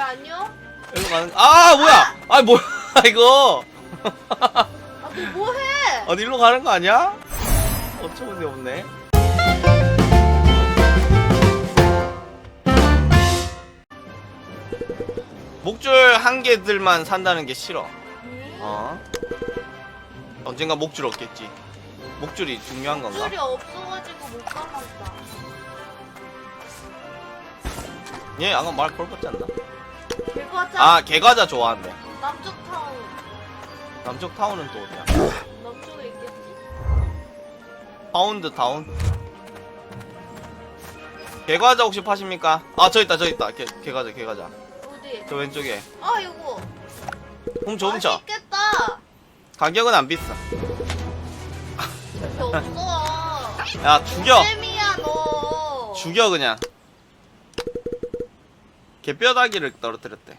왜 안녕? 일로 가는 아 뭐야 아 뭐야 이거 아, 너 뭐해? 어디 일로 가는 거 아니야? 어처구니 없네 목줄 한 개들만 산다는 게 싫어 어 언젠가 목줄 얻겠지 목줄이 중요한 건가? 줄이 없어가지고 못 감았다. 얘 아까 말 걸었지 않나? 개과자 아 개과자 좋아한대 남쪽 타운. 남쪽 타운은 또 어디야? 남쪽에 있겠지? 파운드 타운 개과자 혹시 파십니까? 아 저 있다 저 있다 개, 개과자 개과자 어디? 저 왼쪽에 아 이거. 훔쳐 훔쳐 맛있겠다. 가격은 안 비싸 이렇게 없어. 야 죽여 너. 죽여 그냥 개뼈다귀를 떨어뜨렸대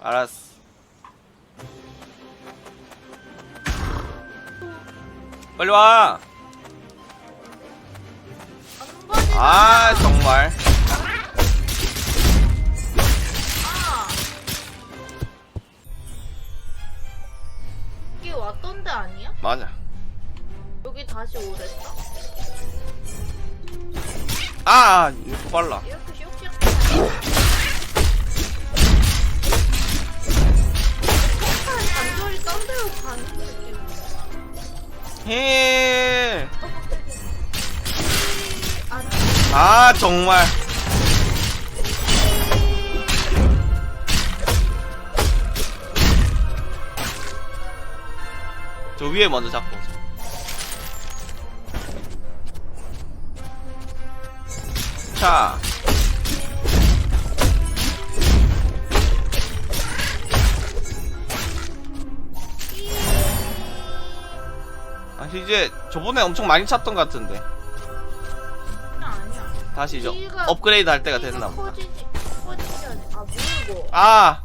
알았어 빨리 와. 아 정말 아. 이게 왔던데 아니야? 맞아 여기 다시 오랬어? 아 이거 빨라. 아니 아 정말. 저 위에 먼저 잡고 자아 이제 저번에 엄청 많이 찼던 것 같은데. 아니야 다시 이제 업그레이드 할 때가 됐나 보다. 커지지 커지지 않아 아 물고. 아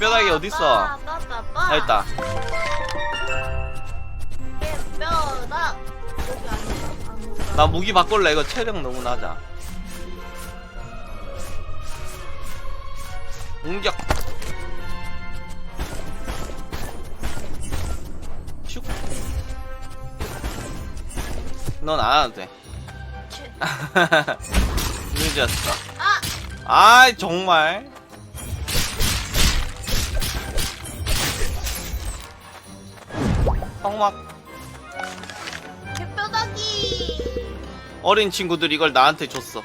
뼈다귀 어딨어? 빠빠빠 아 있다 뼈다. 아니야 아무도 나 무기 바꿀래. 이거 체력 너무 낮아 공격. 슉. 넌안 와도 돼. 치- 늦었어. 아! 아이 정말 엉막 개뼈다귀 어린 친구들 이걸 나한테 줬어.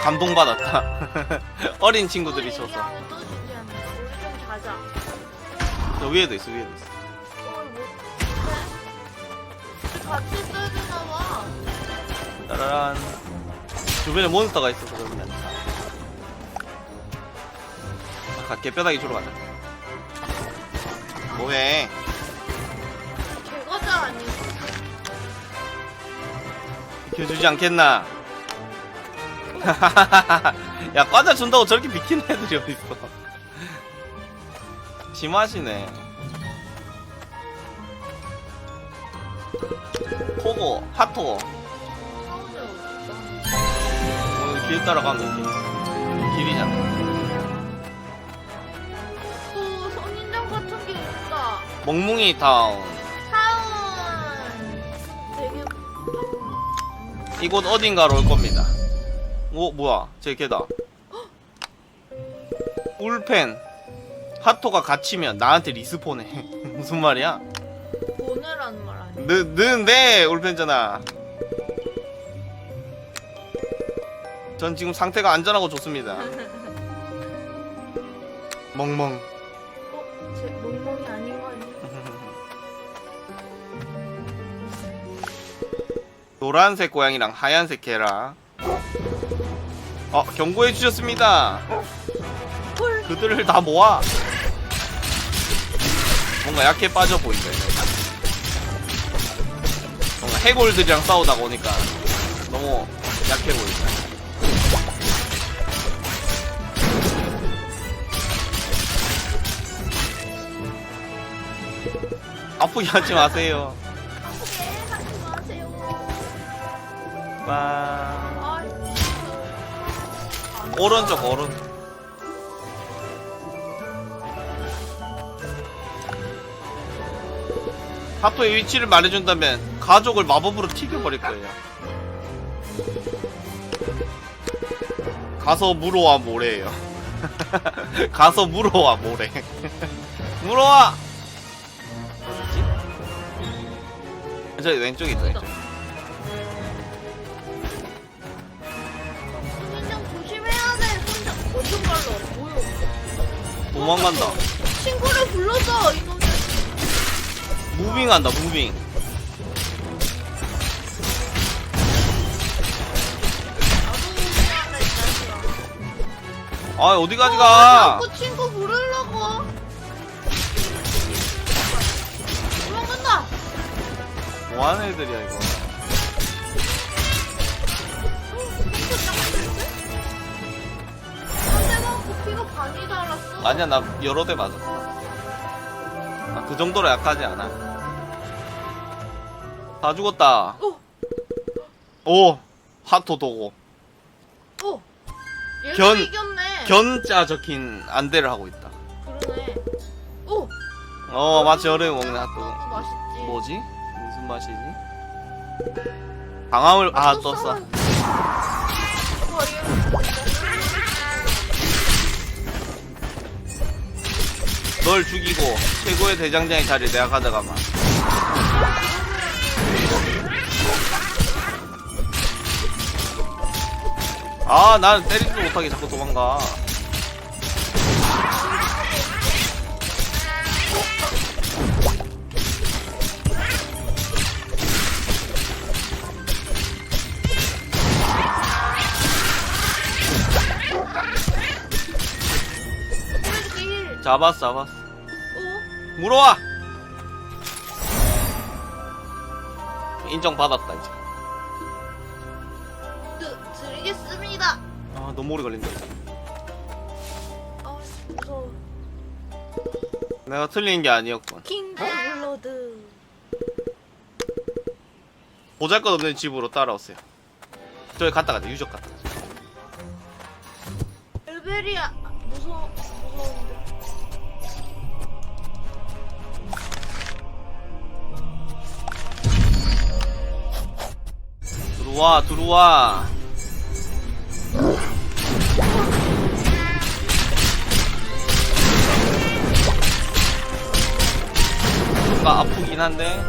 감동받았다. 어린 친구들이 줬어 또 주지 않나 우리 좀 자자. 저 위에도 있어 위에도 있어. 어 뭐. 같이 써야 되나 봐. 따라란. 주변에 몬스터가 있어서 그러면 아까 개뼈다귀 주러 가자. 뭐해. 비켜주지 않겠나 야 과자 준다고 저렇게 비키는 애들이 어딨어 심하시네 핫토 사오지 어딨어? 어, 길 따라가면 이렇게 길이잖아 또 선인장 같은 게 있다. 멍뭉이 타운. 이곳 어딘가로 올 겁니다. 오 뭐야 제 개다. 울펜 하토가 갇히면 나한테 리스폰해. 무슨 말이야? 보내라는 말 아니야? 느, 느는데 울펜잖아. 전 지금 상태가 안전하고 좋습니다. 멍멍. 노란색 고양이랑 하얀색 개라. 어 경고해 주셨습니다. 헐. 그들을 다 모아. 뭔가 약해 빠져 보인다. 뭔가 해골들이랑 싸우다 보니까 너무 약해 보인다. 아프게 하지 마세요. 오른쪽 오른쪽. 하프의 위치를 말해준다면 가족을 마법으로 튀겨버릴 거예요. 가서 물어와 모래예요. 가서 물어와 모래. 물어와. 저기 왼쪽에 있다. 왼쪽. 도망간다. 친구를 불렀어 이놈들. 무빙한다. 무빙. 아 어디까지 어, 가? 자꾸 친구 부르려고. 도망간다. 뭐하는 애들이야 이거. 상대방 코피가 반이 달았어. 아니야 나 여러 대 맞았어 아, 그 정도로 약하지 않아 다 죽었다 어, 오 하토도고 어. 얘가 견- 이겼네. 견자 적힌 안대를 하고 있다 그러네. 오. 어 마치 얼음에 먹는 아, 맛있지. 뭐지? 무슨 맛이지? 강함을 아또 떴어. 와, 얘. 널 죽이고 최고의 대장장의 자리 내가 가져가마 아, 난 때리지도 못하게 자꾸 도망가. 잡았어, 잡았어. 어? 물어와! 인정받았다, 이제. 드, 드리겠습니다. 아, 너무 오래 걸린다. 아, 무서워. 내가 틀린 게 아니었군. 킹 블러드. 보잘 것 없는 집으로 따라오세요. 저기 갔다 가자, 유적 갔다. 엘베리아 무서워 들어와, 들어와. 뭔가 아프긴 한데.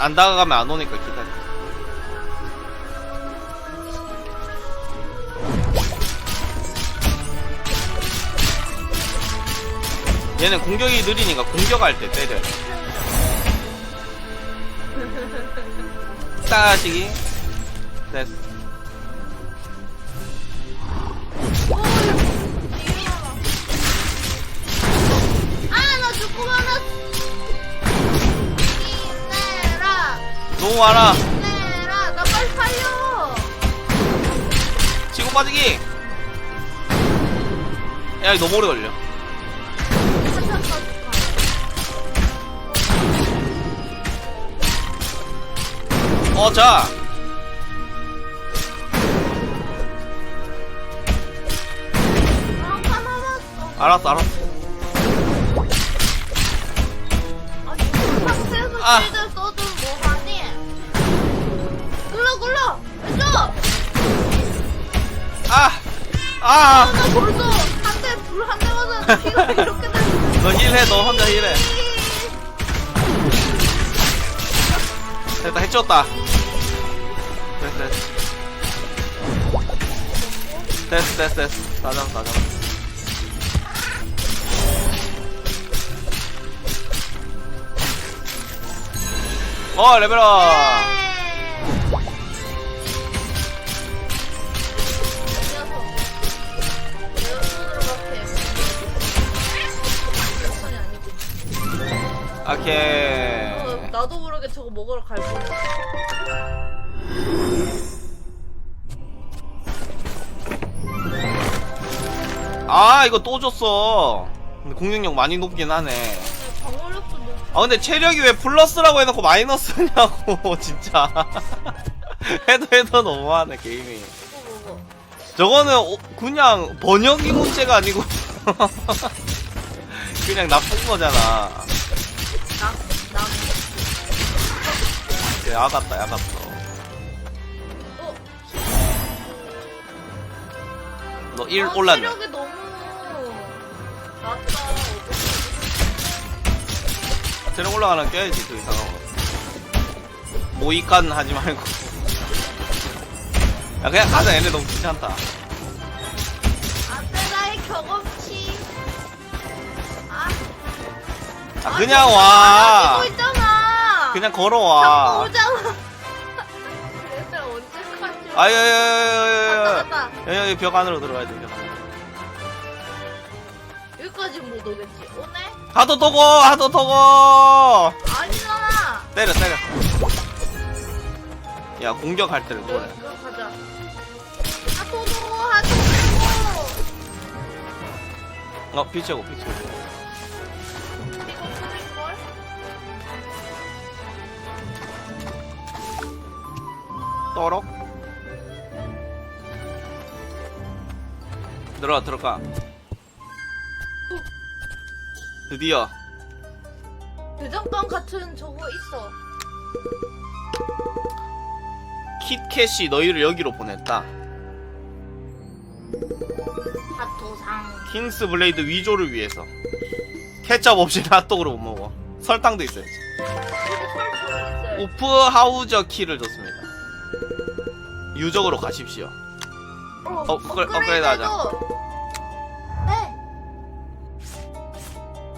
안 다가가면 안 오니까 기다려. 얘는 공격이 느리니까 공격할 때 때려야 돼. 따시기. 됐어. 어, 많아. 이내라, 나 빨리 살려. 치고 빠지기. 야, 이거 너무 오래 걸려. 한참 가줄까? 어, 자. 한판 남았어. 알았어, 알았어. 아니, 이 상태에서 아. 뭐하니? 굴러, 굴러! 왼쪽! 아! 아, 아! 나 벌써 한 대, 불한 대 맞았는데 피가 이렇게 됐어. 너 힐해, 너 혼자 힐해. 됐다 해쳤다 됐어 됐어 됐어 됐어 됐어 다 잡았어 다 잡았어 어 레벨업 오케이. 어, 나도 모르게 저거 먹으러 갈 뻔했어. 아 이거 또 줬어. 근데 공격력 많이 높긴 하네. 방어력도 높고 아 근데 체력이 왜 플러스라고 해놓고 마이너스냐고 진짜. 해도 해도 너무하네 게임이. 먹어. 저거는 오- 그냥 번역이 문제가 아니고. 그냥 나쁜 거잖아 나, 나. 야, 야갔다 야갔어 어, 너1 아, 올랐네. 체력이 너무 낮다. 체력 올라가는 거 껴야지 그 이상한 거. 모이칸 하지 말고. 야 그냥 가자. 얘네 너무 귀찮다 아 그냥 아, 와 가지고 있잖아. 그냥 걸어와 오잖아. 얘들 언제까지? 아야야야야야야 갔다 갔다. 여기 벽 안으로 들어가야 돼 벽. 안으로. 여기까지 못 오겠지. 오네? 하도 도고 하도 도고 아니잖아. 때려 때려 야 공격할 때를 여기 뭐래 이거 가자. 하토도 하토도. 어 피치고 피치고 떠럭 들어가 들어가. 드디어. 대장간 같은 저거 있어. 킷캣이 너희를 여기로 보냈다. 하토상. 킹스 블레이드 위조를 위해서. 케첩 없이 핫도그를 못 먹어. 설탕도 있어야지. 이거 설탕 있어요. 우프 하우저 키를 줬습니다 유적으로 가십시오 어, 업글- 업그레이드 하자. 네.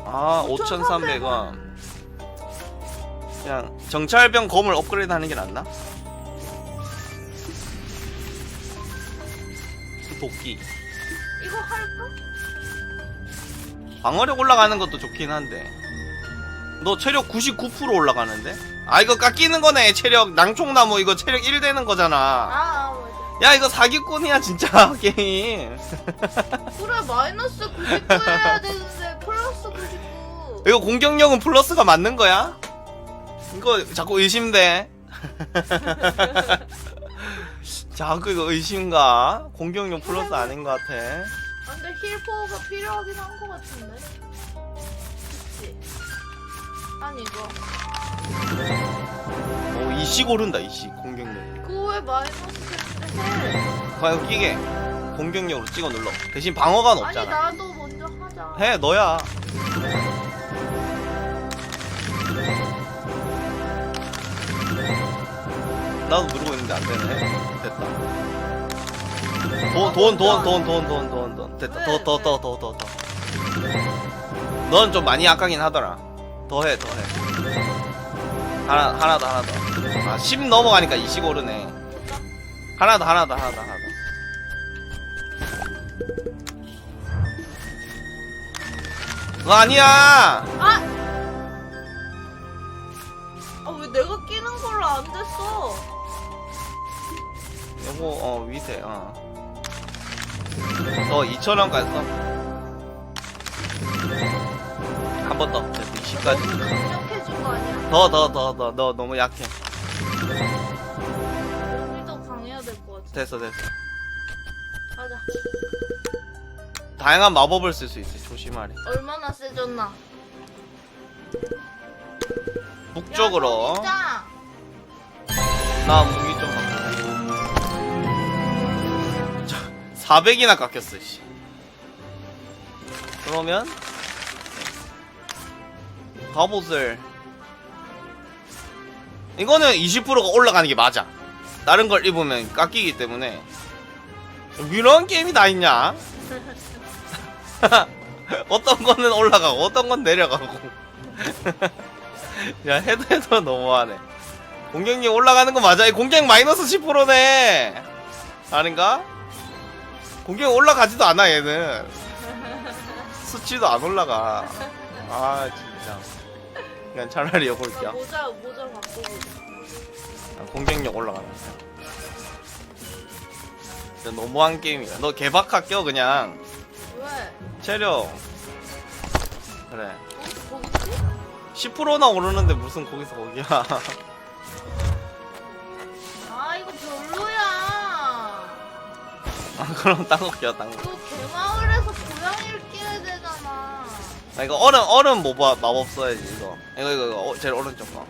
아 5,300원 그냥 정찰병 검을 업그레이드 하는 게 낫나? 도끼 이거 할까? 방어력 올라가는 것도 좋긴 한데 너 체력 99% 올라가는데? 아 이거 깎이는 거네 체력 낭총나무 이거 체력 1 되는 거잖아 아, 아 맞아. 야 이거 사기꾼이야 진짜 게임 그래 마이너스 99 해야 되는데 플러스 99. 이거 공격력은 플러스가 맞는 거야? 이거 자꾸 의심돼 자꾸 이거 의심가? 공격력 플러스 아닌 것 같아 아, 근데 힐 포가 필요하긴 한 것 같은데. 아니 어, 이거 오, 이씨 고른다 이씨 공격력. 그왜 마이너스 과연 끼게. 공격력으로 찍어 눌러. 대신 방어가 아니 높잖아. 나도 먼저 하자 해, 너야. 나도 누르고 있는데 안 되네. 됐다. 돈, 돈, 돈, 돈, 돈, 돈, 돈, 돈. 됐다. 더, 더, 더, 더, 더, 더. 넌 좀 많이 아까긴 하더라. 더해 더해 하나 하나 더 하나 더아10 넘어가니까 20 오르네 하나 더 하나 더 하나 더 하나 더 그거 아니야 아! 아 왜 내가 끼는 걸로 안 됐어? 요거 어 위세 어. 너 2,000원까지 써. 한 번 더. 20까지. 강력해진 거 아니야? 더 더 더 더 너 너무 약해. 더 강해야 될 것 같아. 됐어 됐어. 가자. 다양한 마법을 쓸 수 있어. 조심하래. 얼마나 세졌나? 북쪽으로. 야, 나 무기 좀 바꾸네. 400이나 깎였어, 씨. 그러면 갑옷을 이거는 20%가 올라가는 게 맞아. 다른 걸 입으면 깎이기 때문에. 이런 게임이 다 있냐? 어떤 거는 올라가고, 어떤 건 내려가고. 야, 해도 해도 너무하네. 공격력 올라가는 거 맞아? 이 공격 마이너스 10%네. 아닌가? 공격 올라가지도 않아, 얘는. 수치도 안 올라가. 아, 진짜. 그냥 차라리 이거 나 볼게요. 모자 모자 바꾸고. 아, 공격력 올라가는 거. 진짜 너무한 게임이야. 너 개박하 껴 그냥 왜? 체력. 그래. 어? 거기지? 10%나 오르는데 무슨 거기서 거기야. 아 이거 별로야. 아, 그럼 딴거 껴, 딴 거. 이거 개마을에서 고양이를 아, 이거 얼음, 얼음 모바, 마법 써야지, 이거. 이거, 이거, 이거. 어, 제일 오른쪽 거.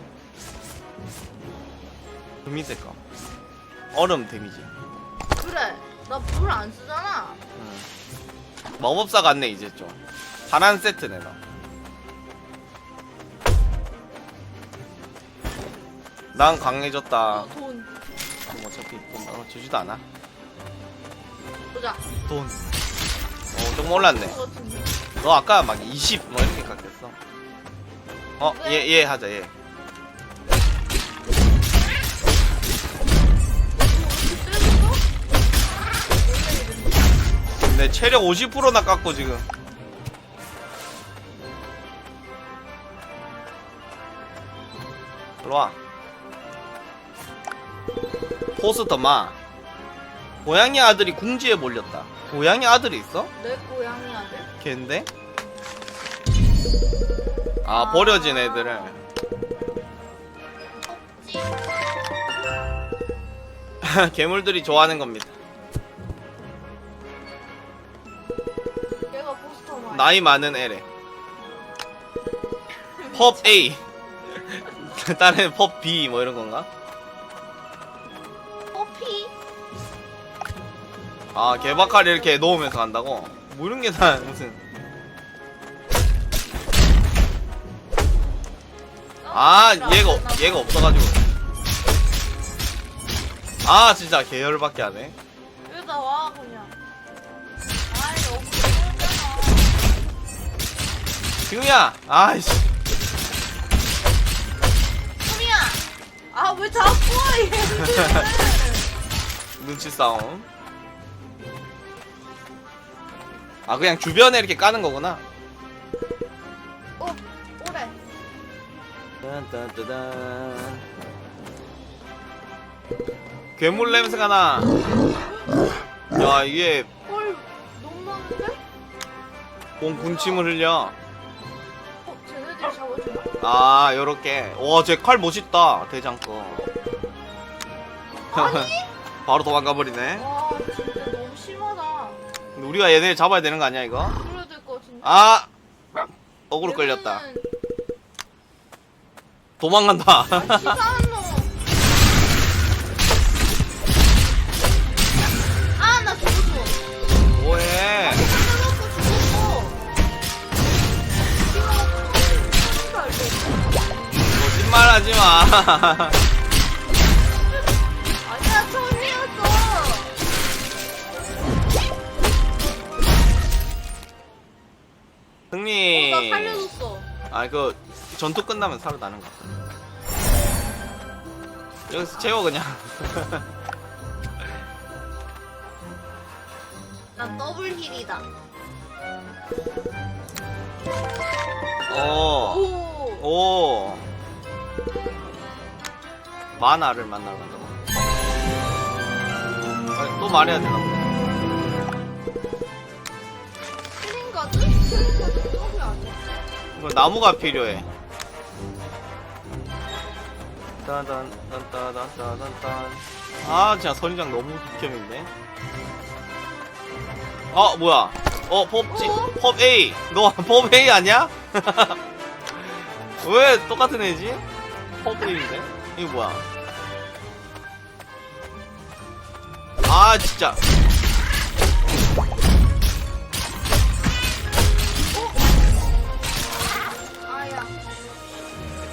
그 밑에 거. 얼음 데미지. 그래. 나 불 안 쓰잖아. 응. 마법사 같네, 이제 좀. 파란 세트네, 너. 난 강해졌다. 어, 돈. 그럼 어차피 돈 바로 주지도 않아. 보자. 돈. 어, 좀 올랐네. 그거 같은데. 너 아까 막 20, 뭐 이렇게 깎였어. 어, 얘, 얘 하자, 얘. 근데 체력 50%나 깎고 지금. 일로와. 포스터마. 고양이 아들이 궁지에 몰렸다. 고양이 아들이 있어? 내 고양이 아들? 걔인데? 아, 버려진 애들을. 지 괴물들이 좋아하는 겁니다. 얘가. 나이 많은 애래. 펍 A. 다른 펍 B 뭐 이런 건가? 커피? 아, 개박칼 이렇게 놓으면서 간다고? 게다 무슨. 아, 얘가, 없- 얘가 없어가지고. 아, 진짜 계열밖에 안 해. 여기다 와 그냥. 아이 그러잖아. 지금이야! 아이씨. 소미야. 아왜 자꾸 얘를? 눈치 싸움. 아, 그냥 주변에 이렇게 까는 거구나. 어 오래. 딴딴따단. 괴물 냄새가 나. 야, 이게 헐 너무 많은데? 공 군침을 흘려. 어 쟤네들이 잡아주나? 아, 요렇게. 와, 쟤 칼 멋있다. 대장 거. 바로 도망가 버리네. 와 진짜 우리가 얘네 잡아야 되는 거 아니야, 이거? 그래야 될것 같은데. 아! 어그로 끌렸다. 도망간다. 치사한 놈. 아 나 죽었어. 뭐해? 때려놓고 죽었어. 피가 거짓말 하지 마. 아, 그 전투 끝나면 살아나는 거. 여기서 채워 그냥. 난 더블 힐이다. 오. 오. 오. 마나를 만나러 간다고. 아니, 또 말해야 되나? 힐링가드? 힐링가드 더블 아니야? 이거 나무가 필요해. 따단 딴따단 따단 딴. 아, 진짜 선인장 너무 극혐인데. 어, 뭐야? 어, 펍지, 어? 펍 A. 너 펍 A 아니야? 왜 똑같은 애지? 펍 A인데? 이거 뭐야? 아, 진짜.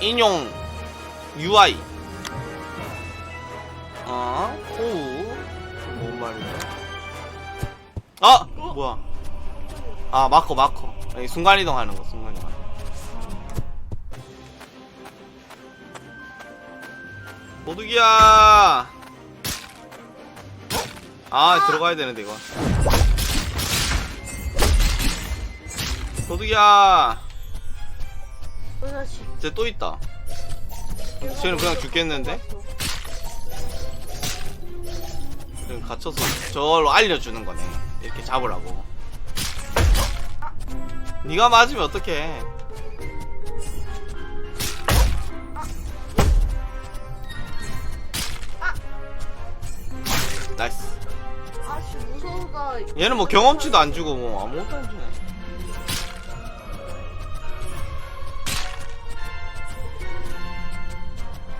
인용 UI 어? 호우 뭔 말이야? 아! 뭐야? 아 마커 마커. 아니, 순간이동 하는 거 순간이동. 도둑이야! 어? 아 들어가야 되는데 이거. 도둑이야! 으다시 어, 쟤 또 있다. 쟤는 그냥 죽겠는데? 그냥 갇혀서 저걸로 알려주는 거네. 이렇게 잡으라고. 네가 맞으면 어떡해. 나이스. 아씨 무서워 나. 얘는 뭐 경험치도 안 주고 뭐 아무것도 안 주네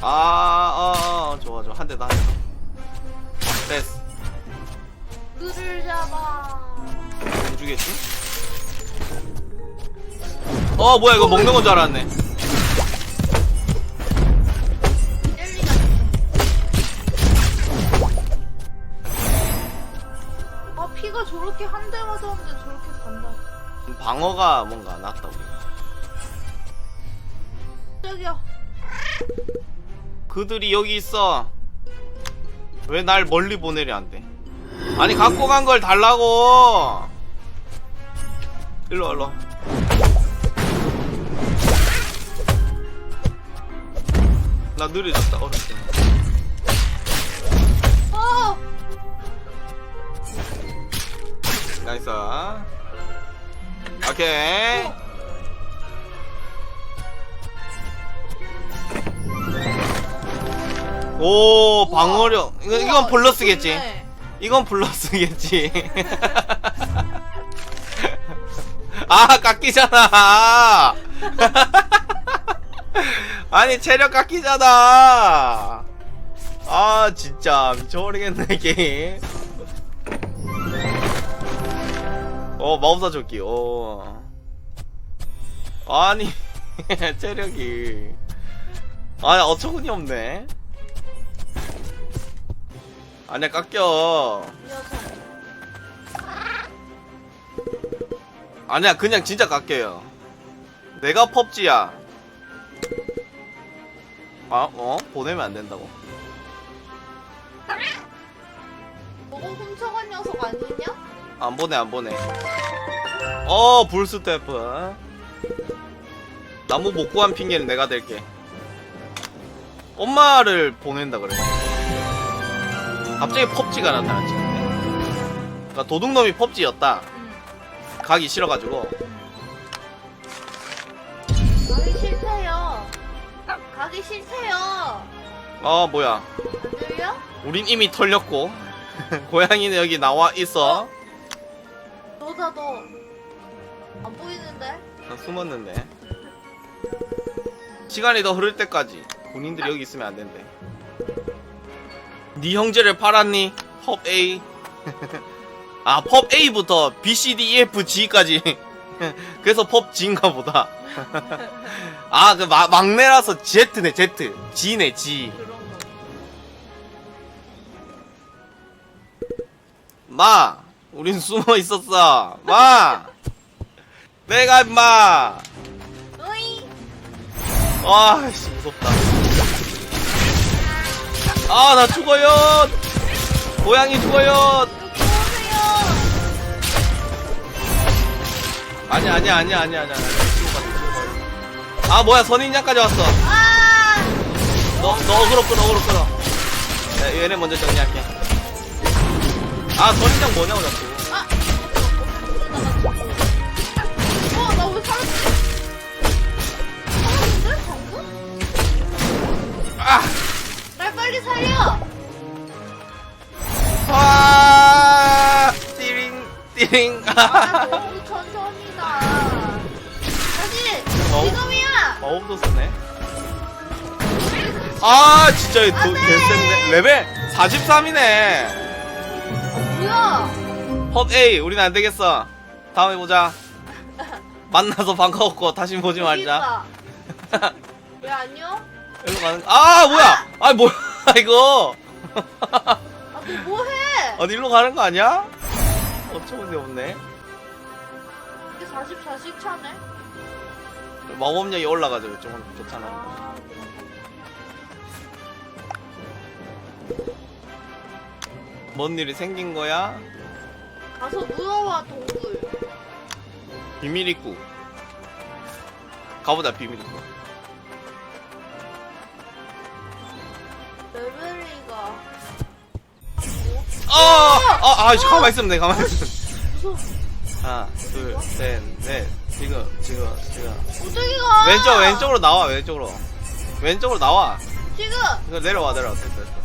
아, 어, 어, 좋아, 좋아. 한 대더, 한 대더. 됐어. 그를 잡아. 안 주겠지? 어, 뭐야, 이거 먹는 건 줄 알았네. 젤리가. 아 피가 저렇게 한 대 맞았는데 저렇게 간다. 방어가 뭔가 낫다, 우 그들이 여기 있어. 왜 날 멀리 보내려 안 돼? 아니, 갖고 간 걸 달라고! 일로 와, 일로 와. 나 느려졌다, 때. 어. 나이스. 오케이. 오, 방어력. 이거, 이건. 좋네. 이건 플러스겠지. 아, 깎이잖아. 아니, 체력 깎이잖아. 아, 진짜 미쳐버리겠네, 게임. 어, 마법사 조끼, 어. 아니, 체력이. 아니, 어처구니 없네. 아니야, 깎여. 아니야 그냥 진짜 깎여요 내가 펍지야 아? 어? 보내면 안 된다고 너가 훔쳐간 녀석 아니냐? 안 보내 안 보내 어 불스태프 나무 못 구한 핑계는 내가 댈게 엄마를 보낸다 그래 갑자기 펍지가 나타났지 그러니까 도둑놈이 펍지였다 응. 가기 싫어가지고 가기 싫대요. 가기 싫대요. 어 뭐야 안 들려? 우린 이미 털렸고 고양이는 여기 나와 있어 너다 너. 안 보이는데? 나 숨었는데 시간이 더 흐를 때까지 군인들이 여기 있으면 안 된대 네 형제를 팔았니? 펍 A. 아 펍 A부터 B, C, D, E, F, G까지. 그래서 펍 G인가 보다. 아그 막내라서 Z네 Z. G네 G. 그런 거. 마 우린 숨어 있었어. 마. 내가 임마. 으이. 아씨 무섭다 아 나 죽어요. 고양이 죽어요. 아니 아니 아니 아니 아니 아니. 아 뭐야. 선인장까지 왔어. 아. 너너 어그로 끌어 어그로 끌어. 야, 얘네 먼저 정리할게. 아 선인장 뭐냐고 자꾸. 아. 어, 나왜 살았지? 살았는데? 방금? 아! 살려! 아 띠링 띠링 아, 너무 천천히다. 다시! 어? 지금이야! 마법도 쓰네 아 진짜 이 도, 개센데 레벨 43이네 뭐야? 펍 A 우린 안 되겠어 다음에 보자 만나서 반가웠고 다시 보지 여기 말자 있다. 왜 안녕? 가는 아 뭐야 아 뭐야 이거 아, 너 뭐해? 어디 일로 가는 거 아니야? 어처구니 없네. 이게 44씩 차네? 마법력이 올라가지고 좀 좋잖아. 아, 뭔 일이 생긴 거야? 가서 누워와 동굴. 비밀 입구. 가보자 비밀 입구. 레벨 이가 아, 아, 아, 가만 있으면 돼, 가만 있으면. 무서워. 하나, 둘, 셋, 넷. 지금, 지금, 지금. 무적이가 왼쪽, 왼쪽으로 나와, 왼쪽으로. 왼쪽으로 나와. 지금 이거 내려와, 내려와. 됐어, 됐어.